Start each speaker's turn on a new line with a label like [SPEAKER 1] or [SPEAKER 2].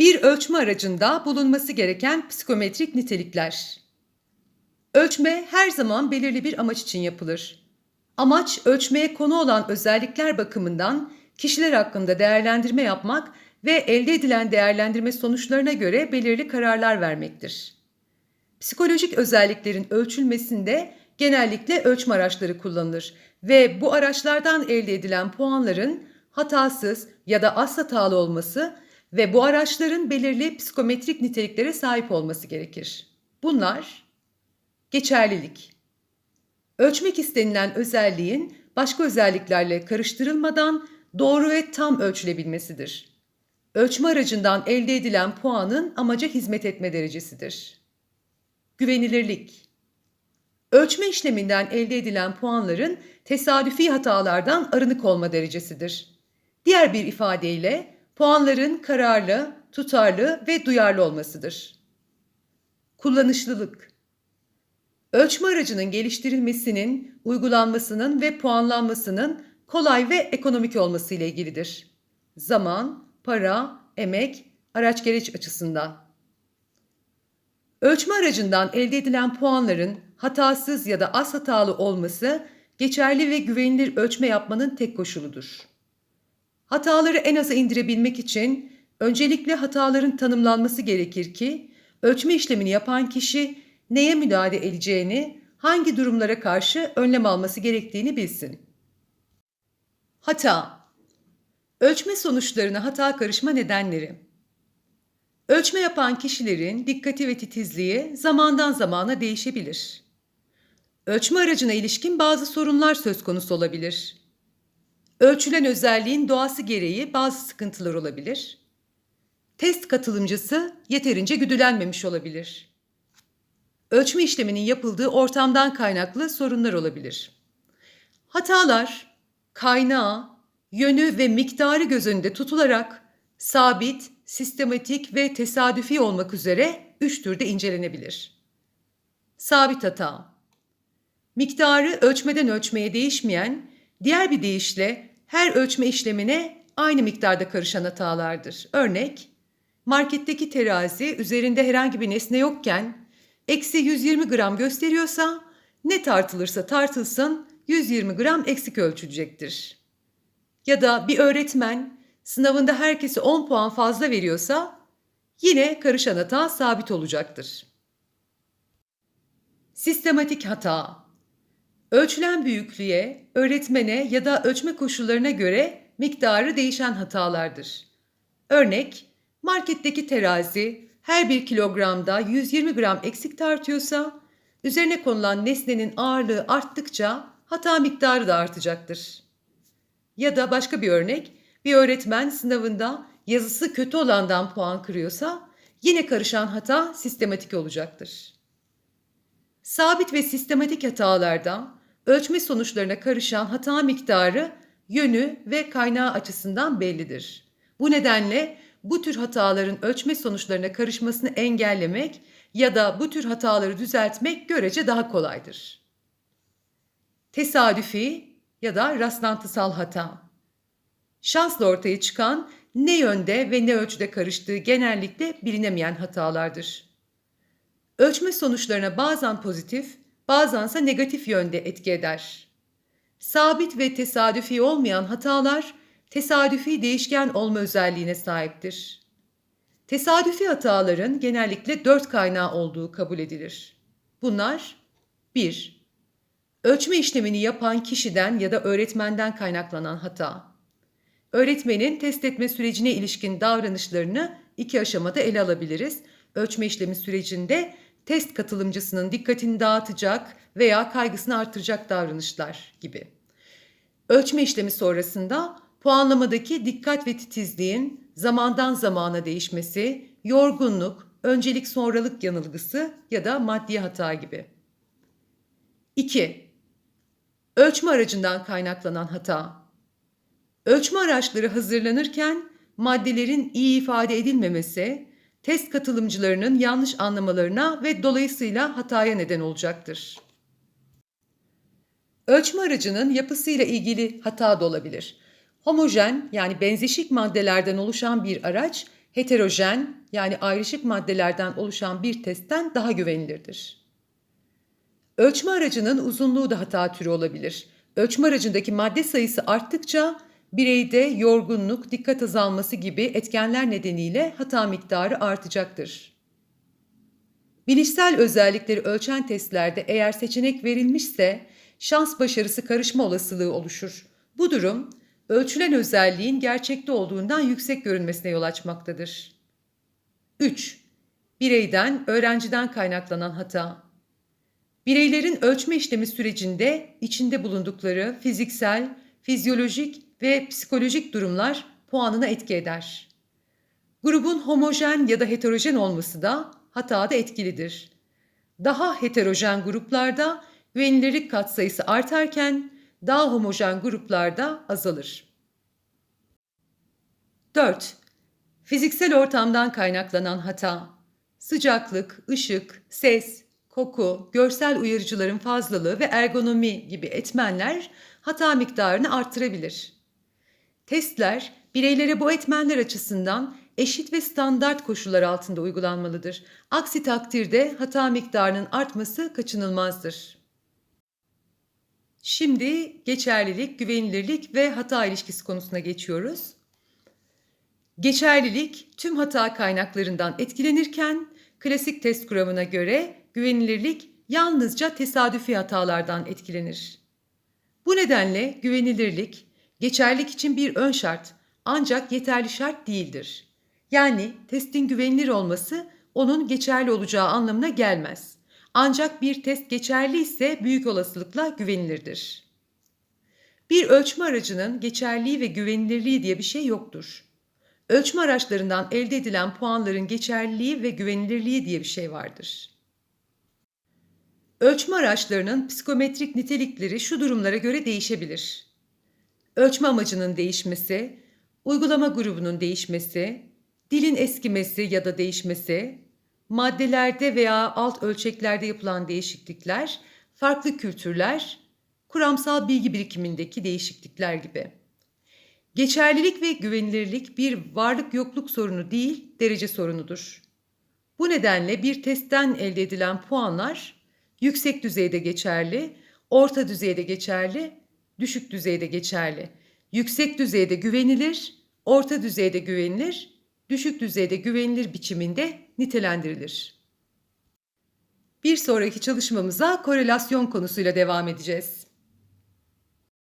[SPEAKER 1] Bir ölçme aracında bulunması gereken psikometrik nitelikler. Ölçme her zaman belirli bir amaç için yapılır. Amaç ölçmeye konu olan özellikler bakımından kişiler hakkında değerlendirme yapmak ve elde edilen değerlendirme sonuçlarına göre belirli kararlar vermektir. Psikolojik özelliklerin ölçülmesinde genellikle ölçme araçları kullanılır ve bu araçlardan elde edilen puanların hatasız ya da az hatalı olması ve bu araçların belirli psikometrik niteliklere sahip olması gerekir. Bunlar geçerlilik. Ölçmek istenilen özelliğin başka özelliklerle karıştırılmadan doğru ve tam ölçülebilmesidir. Ölçme aracından elde edilen puanın amaca hizmet etme derecesidir. Güvenilirlik. Ölçme işleminden elde edilen puanların tesadüfi hatalardan arınık olma derecesidir. Diğer bir ifadeyle puanların kararlı, tutarlı ve duyarlı olmasıdır. Kullanışlılık. Ölçme aracının geliştirilmesinin, uygulanmasının ve puanlanmasının kolay ve ekonomik olması ile ilgilidir. Zaman, para, emek, araç gereç açısından. Ölçme aracından elde edilen puanların hatasız ya da az hatalı olması geçerli ve güvenilir ölçme yapmanın tek koşuludur. Hataları en aza indirebilmek için öncelikle hataların tanımlanması gerekir ki ölçme işlemini yapan kişi neye müdahale edeceğini, hangi durumlara karşı önlem alması gerektiğini bilsin. Hata Ölçme sonuçlarına hata karışma nedenleri Ölçme yapan kişilerin dikkati ve titizliği zamandan zamana değişebilir. Ölçme aracına ilişkin bazı sorunlar söz konusu olabilir. Ölçülen özelliğin doğası gereği bazı sıkıntılar olabilir. Test katılımcısı yeterince güdülenmemiş olabilir. Ölçme işleminin yapıldığı ortamdan kaynaklı sorunlar olabilir. Hatalar, kaynağı, yönü ve miktarı göz önünde tutularak sabit, sistematik ve tesadüfi olmak üzere üç türde incelenebilir. Sabit hata Miktarı ölçmeden ölçmeye değişmeyen, diğer bir deyişle her ölçme işlemine aynı miktarda karışan hatalardır. Örnek, marketteki terazi üzerinde herhangi bir nesne yokken eksi 120 gram gösteriyorsa ne tartılırsa tartılsın 120 gram eksik ölçülecektir. Ya da bir öğretmen sınavında herkese 10 puan fazla veriyorsa yine karışan hata sabit olacaktır. Sistematik hata Ölçülen büyüklüğe, öğretmene ya da ölçme koşullarına göre miktarı değişen hatalardır. Örnek, marketteki terazi her bir kilogramda 120 gram eksik tartıyorsa, üzerine konulan nesnenin ağırlığı arttıkça hata miktarı da artacaktır. Ya da başka bir örnek, bir öğretmen sınavında yazısı kötü olandan puan kırıyorsa, yine karışan hata sistematik olacaktır. Sabit ve sistematik hatalardan ölçme sonuçlarına karışan hata miktarı, yönü ve kaynağı açısından bellidir. Bu nedenle bu tür hataların ölçme sonuçlarına karışmasını engellemek ya da bu tür hataları düzeltmek görece daha kolaydır. Tesadüfi ya da rastlantısal hata. Şansla ortaya çıkan ne yönde ve ne ölçüde karıştığı genellikle bilinemeyen hatalardır. Ölçme sonuçlarına bazen pozitif, bazense negatif yönde etki eder. Sabit ve tesadüfi olmayan hatalar tesadüfi değişken olma özelliğine sahiptir. Tesadüfi hataların genellikle dört kaynağı olduğu kabul edilir. Bunlar 1. Ölçme işlemini yapan kişiden ya da öğretmenden kaynaklanan hata. Öğretmenin test etme sürecine ilişkin davranışlarını iki aşamada ele alabiliriz. Ölçme işlemi sürecinde test katılımcısının dikkatini dağıtacak veya kaygısını artıracak davranışlar gibi. Ölçme işlemi sonrasında puanlamadaki dikkat ve titizliğin zamandan zamana değişmesi, yorgunluk, öncelik sonralık yanılgısı ya da maddi hata gibi. 2. Ölçme aracından kaynaklanan hata. Ölçme araçları hazırlanırken maddelerin iyi ifade edilmemesi, test katılımcılarının yanlış anlamalarına ve dolayısıyla hataya neden olacaktır. Ölçme aracının yapısıyla ilgili hata da olabilir. Homojen yani benzeşik maddelerden oluşan bir araç heterojen yani ayrışık maddelerden oluşan bir testten daha güvenilirdir. Ölçme aracının uzunluğu da hata türü olabilir. Ölçme aracındaki madde sayısı arttıkça bireyde yorgunluk, dikkat azalması gibi etkenler nedeniyle hata miktarı artacaktır. Bilişsel özellikleri ölçen testlerde eğer seçenek verilmişse şans başarısı karışma olasılığı oluşur. Bu durum ölçülen özelliğin gerçekte olduğundan yüksek görünmesine yol açmaktadır. 3. Bireyden, öğrenciden kaynaklanan hata. Bireylerin ölçme işlemi sürecinde içinde bulundukları fiziksel, fizyolojik ve psikolojik durumlar puanına etki eder. Grubun homojen ya da heterojen olması da hatada etkilidir. Daha heterojen gruplarda güvenilirlik katsayısı artarken daha homojen gruplarda azalır. 4. Fiziksel ortamdan kaynaklanan hata. Sıcaklık, ışık, ses, koku, görsel uyarıcıların fazlalığı ve ergonomi gibi etmenler hata miktarını arttırabilir. Testler bireylere bu etmenler açısından eşit ve standart koşullar altında uygulanmalıdır. Aksi takdirde hata miktarının artması kaçınılmazdır. Şimdi geçerlilik, güvenilirlik ve hata ilişkisi konusuna geçiyoruz. Geçerlilik tüm hata kaynaklarından etkilenirken klasik test kuramına göre güvenilirlik yalnızca tesadüfi hatalardan etkilenir. Bu nedenle güvenilirlik geçerlilik için bir ön şart ancak yeterli şart değildir. Yani testin güvenilir olması onun geçerli olacağı anlamına gelmez. Ancak bir test geçerli ise büyük olasılıkla güvenilirdir. Bir ölçme aracının geçerliği ve güvenilirliği diye bir şey yoktur. Ölçme araçlarından elde edilen puanların geçerliliği ve güvenilirliği diye bir şey vardır. Ölçme araçlarının psikometrik nitelikleri şu durumlara göre değişebilir. Ölçme amacının değişmesi, uygulama grubunun değişmesi, dilin eskimesi ya da değişmesi, maddelerde veya alt ölçeklerde yapılan değişiklikler, farklı kültürler, kuramsal bilgi birikimindeki değişiklikler gibi. Geçerlilik ve güvenilirlik bir varlık yokluk sorunu değil, derece sorunudur. Bu nedenle bir testten elde edilen puanlar yüksek düzeyde geçerli, orta düzeyde geçerli, düşük düzeyde geçerli. Yüksek düzeyde güvenilir, orta düzeyde güvenilir, düşük düzeyde güvenilir biçiminde nitelendirilir. Bir sonraki çalışmamıza korelasyon konusuyla devam edeceğiz.